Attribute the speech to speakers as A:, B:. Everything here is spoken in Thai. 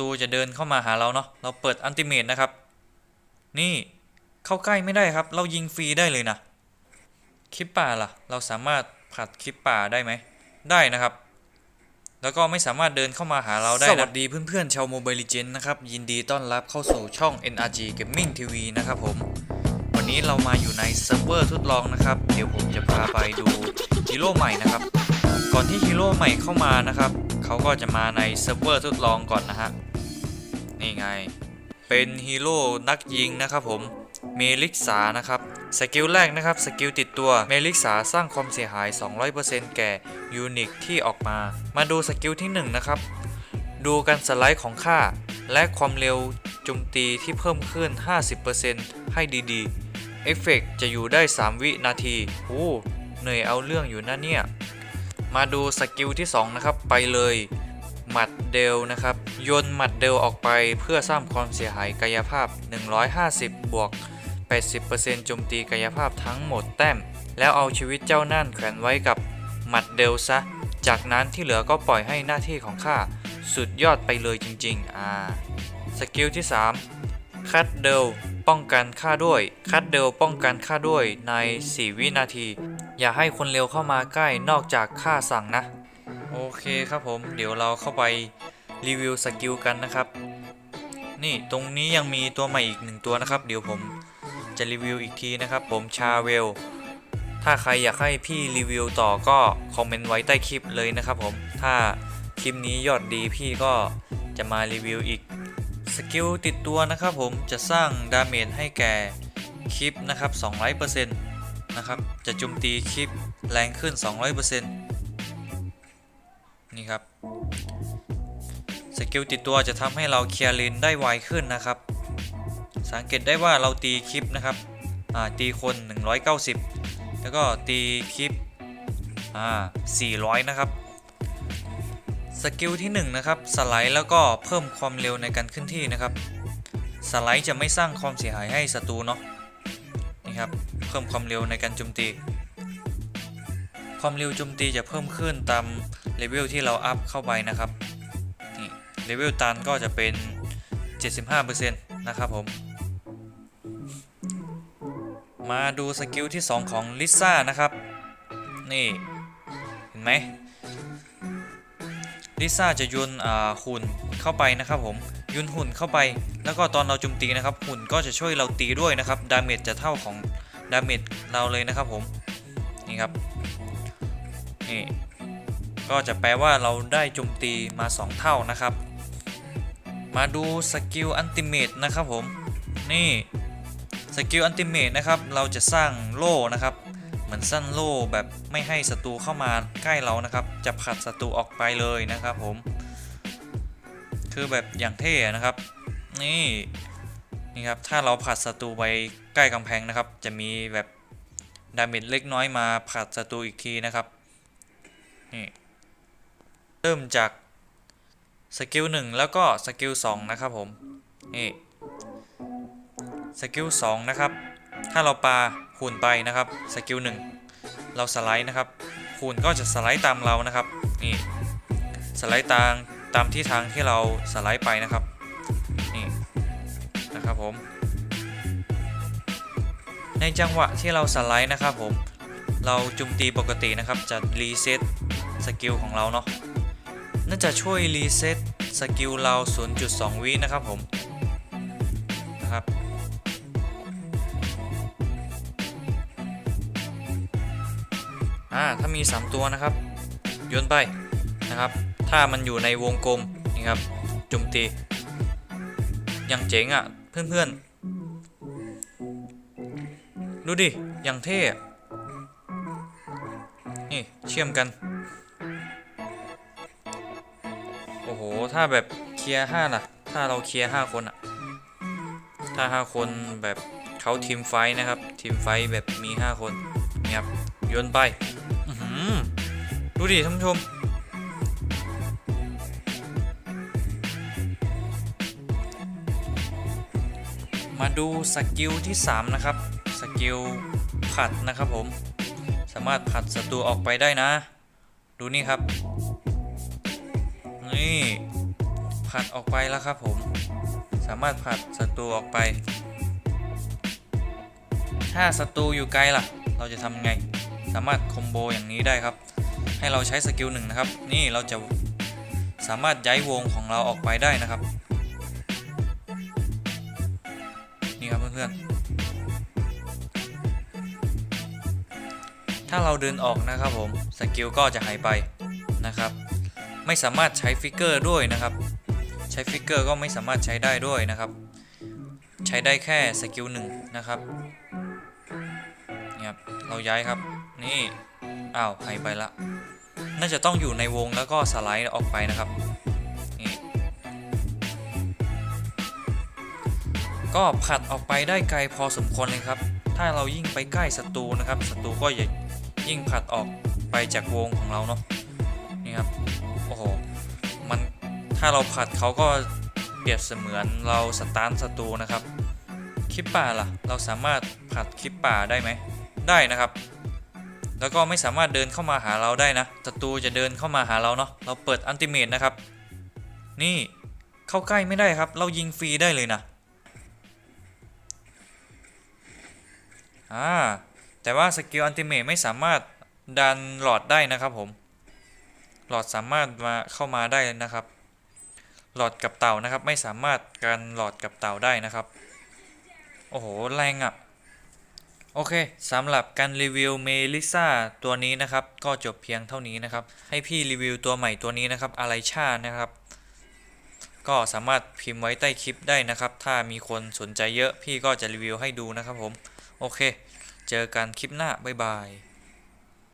A: ตรูจะเดินเข้ามาหาเราเนาะเราเปิดอันติเมตนะครับ นี่เข้าใกล้ไม่ได้ครับ เรายิงฟรีได้เลยนะคลิปป่าล่ะ เราสามารถผัดคลิปป่าได้ไหมได้นะครับ แล้วก็ไม่สามารถเดินเข้ามาหาเราได้นะสวัสดีเพื่อนๆชาวโมบายลิเจนนะครับ ยินดีต้อนรับเข้าสู่ช่อง NRG Gaming TV นะครับผม วันนี้เรามาอยู่ในเซิร์ฟเวอร์ทดลองนะครับ เดี๋ยวผมจะพาไปดูฮีโร่ใหม่นะครับ ก่อนที่ฮีโร่ใหม่เข้ามานะครับ เขาก็จะมาในเซิร์ฟเวอร์ทดลองก่อนนะฮะ นี่ไง เป็นฮีโร่นักยิงนะครับผม เมลิกษานะครับ สกิลแรกนะครับ สกิลติดตัว เมลิกษาสร้างความเสียหาย 200%แก่ยูนิตที่ออกมา มาดูสกิลที่ 1 นะครับ ดูการสไลด์ของค่า และความเร็วโจมตีที่เพิ่มขึ้น 50%ให้ดีๆ เอฟเฟกต์จะอยู่ได้ 3 วินาที โอ้เหนื่อยเอาเรื่องอยู่นะเนี่ย มาดูสกิลที่ 2 นะครับ ไปเลย หมัดเดลนะครับโยนหมัดเดลออกไปเพื่อสร้างความเสียหายกายภาพ 150 บวก 80%โจมตีกายภาพทั้งหมดแต้ม แล้วเอาชีวิตเจ้านั่นแขวนไว้กับหมัดเดลซะ จากนั้นที่เหลือก็ปล่อยให้หน้าที่ของข้าสุดยอดไปเลยจริงๆ อ่า สกิลที่ 3 คัดเดลป้องกันค่าด้วย คัดเดลป้องกันค่าด้วยใน 4 วินาที อย่าให้คนเร็วเข้ามาใกล้นอกจากค่าสั่งนะ โอเคครับผมเดี๋ยวเราเข้าไปรีวิวสกิลกันนะครับ นี่ตรงนี้ยังมีตัวใหม่อีกหนึ่งตัวนะครับ เดี๋ยวผมจะรีวิวอีกทีนะครับ ผมชาเวล ถ้าใครอยากให้พี่รีวิวต่อก็คอมเมนต์ไว้ใต้คลิปเลยนะครับผม ถ้าคลิปนี้ยอดดีพี่ก็จะมารีวิวอีกสกิลติดตัวนะครับผมจะสร้างดาเมจให้แก่คลิปนะครับ200%นะครับจะโจมตีคลิปแรงขึ้น 200% นี่ครับสกิลติดตัวจะทำให้เราเคลียร์เลนได้ไวขึ้นนะครับ สังเกตได้ว่าเราตีคลิปนะครับอ่าตีคน 190 แล้วก็ตีคลิปอ่า400 นะครับสกิลที่1นะครับสไลด์แล้วก็เพิ่มความเร็วในการขึ้นที่นะครับ สไลด์จะไม่สร้างความเสียหายให้ศัตรูเนาะนี่ครับเพิ่มความเร็วในการโจมตี ความเร็วโจมตีจะเพิ่มขึ้นตาม เลเวลที่เราอัพเข้าไปนะครับนี่เลเวลตันก็จะเป็น 75%นะครับผม มาดูสกิลที่ 2 ของลิซ่านะครับ นี่ เห็นไหมลิซ่าจะโยนอ่าหุ่นเข้าไปนะครับผมโยนหุ่นเข้าไป แล้วก็ตอนเราโจมตีนะครับ หุ่นก็จะช่วยเราตีด้วยนะครับดาเมจจะเท่าของดาเมจเราเลยนะครับผมนี่ครับนี่ ก็จะแปลว่าเราได้โจมตีมา 2 เท่านะครับ มาดูสกิลอันติเมตนะครับผม นี่สกิลอันติเมตนะครับ เราจะสร้างโล่นะครับ เหมือนสั้นโล่แบบไม่ให้ศัตรูเข้ามาใกล้เรานะครับ จะผลัดศัตรูออกไปเลยนะครับผม คือแบบอย่างเท่นะครับ นี่นี่ครับ ถ้าเราผลัดศัตรูไปใกล้กำแพงนะครับ จะมีแบบดาเมจเล็กน้อยมาผลัดศัตรูอีกทีนะครับ นี่ เริ่มจากสกิล1แล้วก็สกิล2นะครับผมนี่สกิล2นะครับ ถ้าเราปาหุ่นไปนะครับสกิล1เราสไลด์นะครับหุ่นก็จะสไลด์ตามเรานะครับนี่สไลด์ตามตามที่ทางที่เราสไลด์ไปนะครับนี่นะครับผม ในจังหวะที่เราสไลด์นะครับผมเราจุมตีปกตินะครับจะรีเซ็ตสกิลของเราเนาะ น่าจะช่วยรีเซ็ตสกิลเรา 0.2 วินะครับผม นะครับ อ่า ถ้ามี 3 ตัวนะครับ โยนไปนะครับ ถ้ามันอยู่ในวงกลมนี่ครับโจมตี อย่างเจ๋งอะ่ะ เพื่อนๆ ดูดิ อย่างเท่อะนี่ เชื่อมกัน ถ้าแบบเคลียร์ห้าล่ะ ถ้าเราเคลียร์ห้าคนอะถ้าห้าคนแบบเขาทีมไฟนะครับ ทีมไฟแบบมีห้าคนนี่ครับโยนไปดูดิท่านผู้ชมมาดูสกิลที่ 3 นะครับ สกิลผัดนะครับผม สามารถผัดศัตรูออกไปได้นะ ดูนี่ครับ นี่ผัดออกไปแล้วครับผมสามารถผัดศัตรูออกไป ถ้าศัตรูอยู่ไกลล่ะ เราจะทำไง สามารถคอมโบอย่างนี้ได้ครับ ให้เราใช้สกิลหนึ่งนะครับ นี่เราจะสามารถย้ายวงของเราออกไปได้นะครับ นี่ครับเพื่อนๆถ้าเราเดินออกนะครับผมสกิลก็จะหายไปนะครับ ไม่สามารถใช้ฟิกเกอร์ด้วยนะครับ ใช้ฟิกเกอร์ก็ไม่สามารถใช้ได้ด้วยนะครับ ใช้ได้แค่สกิลหนึ่งนะครับนี่ครับเราย้ายครับ นี่อ้าวหายไปละ น่าจะต้องอยู่ในวงแล้วก็สไลด์ออกไปนะครับนี่ก็ผัดออกไปได้ไกลพอสมควรเลยครับ ถ้าเรายิ่งไปใกล้ศัตรูนะครับศัตรูก็จะยิ่งผัดออกไปจากวงของเราเนาะ นี่ครับโอ้โหมันถ้าเราผัดเขาก็เปรียบเสมือนเราสตาร์ทศัตรูนะครับคลิปป่าล่ะ เราสามารถผัดคลิปป่าได้ไหมได้นะครับ แล้วก็ไม่สามารถเดินเข้ามาหาเราได้นะศัตรูจะเดินเข้ามาหาเราเนาะเราเปิดอันติเมตนะครับ นี่เข้าใกล้ไม่ได้ครับ เรายิงฟรีได้เลยนะอ่าแต่ว่าสกิลอันติเมตไม่สามารถดันหลอดได้นะครับผม หลอดสามารถมาเข้ามาได้นะครับ หลอดกับเต่านะครับ ไม่สามารถกันหลอดกับเต่าได้นะครับ โอ้โห แรงอะ่ะ โอเคสำหรับการรีวิวเมลิซ่าตัวนี้นะครับ ก็จบเพียงเท่านี้นะครับ ให้พี่รีวิวตัวใหม่ตัวนี้นะครับอะไรชานะครับ ก็สามารถพิมพ์ไว้ใต้คลิปได้นะครับ ถ้ามีคนสนใจเยอะพี่ก็จะรีวิวให้ดูนะครับผม โอเค เจอกันคลิปหน้าบ๊ายบาย